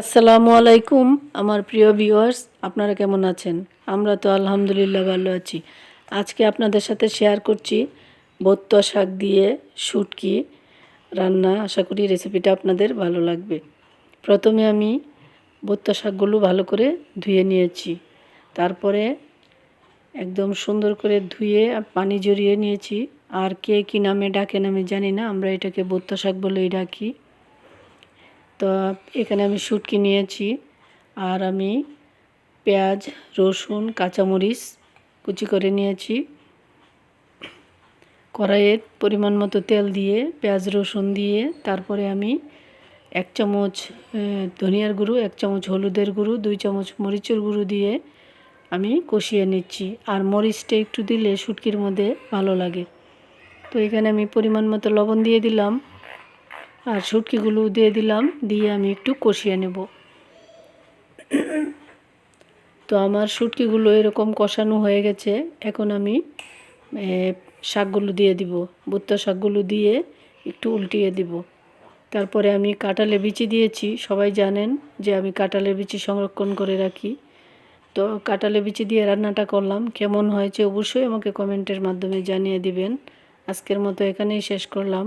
আসসালামু আলাইকুম, আমার প্রিয় ভিউয়ার্স আপনারা কেমন আছেন? আমরা তো আলহামদুলিল্লাহ ভালো আছি। আজকে আপনাদের সাথে শেয়ার করছি বত্তা শাক দিয়ে শুটকি রান্না। আশা করি রেসিপিটা আপনাদের ভালো লাগবে। প্রথমে আমি বত্তা শাকগুলো ভালো করে ধুয়ে নিয়েছি। তারপরে একদম সুন্দর করে ধুয়ে পানি জড়িয়ে নিয়েছি। আর কে কী নামে ডাকেন আমি জানি না, আমরা এটাকে বত্তা শাক বলেই ডাকি। তো এখানে আমি শুটকি নিয়েছি আর আমি পেঁয়াজ, রসুন, কাঁচামরিচ কুচি করে নিয়েছি। কড়াইয়ের পরিমাণ মতো তেল দিয়ে, পেঁয়াজ, রসুন দিয়ে, তারপরে আমি এক চামচ ধনিয়ার গুঁড়ো, এক চামচ হলুদের গুঁড়ো, দুই চামচ মরিচের গুঁড়ো দিয়ে আমি কষিয়ে নিচ্ছি। আর মরিচটা একটু দিলে শুটকির মধ্যে ভালো লাগে। তো এখানে আমি পরিমাণ মতো লবণ দিয়ে দিলাম। আর শুটকিগুলো দিয়ে দিলাম, দিয়ে আমি একটু কষিয়ে নেব। তো আমার শুটকিগুলো এরকম কষানো হয়ে গেছে, এখন আমি শাকগুলো দিয়ে দিব। ভুট্টা শাকগুলো দিয়ে একটু উল্টিয়ে দিব। তারপরে আমি কাঁঠালে বিচি দিয়েছি, সবাই জানেন যে আমি কাঁঠালের বিচি সংরক্ষণ করে রাখি। তো কাঁঠালে বিচি দিয়ে রান্নাটা করলাম, কেমন হয়েছে অবশ্যই আমাকে কমেন্টের মাধ্যমে জানিয়ে দিবেন। আজকের মতো এখানেই শেষ করলাম।